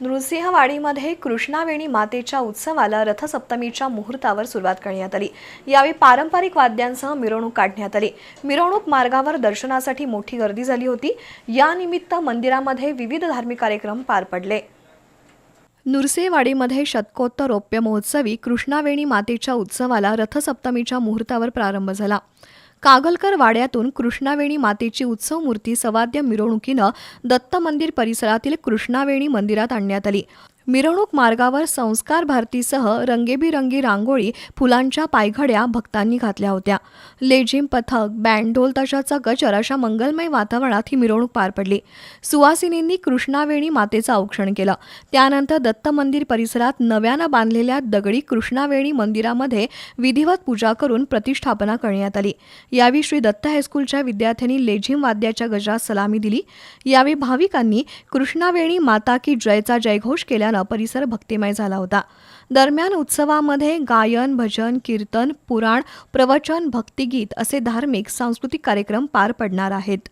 नृसिंहवाडीमध्ये कृष्णावेणी मातेच्या उत्सवाला रथसप्तमीच्या मुहूर्तावर सुरुवात करण्यात आली. यावेळी पारंपरिक वाद्यांसह मिरवणूक काढण्यात आली. मिरवणूक मार्गावर दर्शनासाठी मोठी गर्दी झाली होती. यानिमित्त मंदिरामध्ये विविध धार्मिक कार्यक्रम पार पडले. नुरसेवाडीमध्ये शतकोत्तर रौप्य महोत्सवी कृष्णावेणी मातेच्या उत्सवाला रथसप्तमीच्या मुहूर्तावर प्रारंभ झाला. कागलकर वाड्यातून कृष्णावेणी मातेची उत्सव मूर्ती सवाद्य मिरवणुकीनं दत्त मंदिर परिसरातील कृष्णावेणी मंदिरात आणण्यात आली. मिरवणूक मार्गावर संस्कार भारतीसह रंगेबिरंगी रांगोळी फुलांच्या पायघड्या भक्तांनी घातल्या होत्या. लेझिम पथक बँड ढोल गजर अशा मंगलमय वातावरणात ही मिरवणूक पार पडली. सुवासिनींनी कृष्णावेणी मातेचं औक्षण केलं. त्यानंतर दत्त मंदिर परिसरात नव्यानं बांधलेल्या दगडी कृष्णावेणी मंदिरामध्ये विधिवत पूजा करून प्रतिष्ठापना करण्यात आली. यावेळी श्री दत्त हायस्कूलच्या विद्यार्थ्यांनी लेझिम वाद्याच्या गजरात सलामी दिली. यावेळी भाविकांनी कृष्णावेणी माता की जयचा जयघोष केल्यानं परिसर भक्तिमय झाला होता. दरम्यान उत्सवामध्ये गायन भजन कीर्तन पुराण प्रवचन भक्तिगीत असे धार्मिक सांस्कृतिक कार्यक्रम पार पडणार आहेत.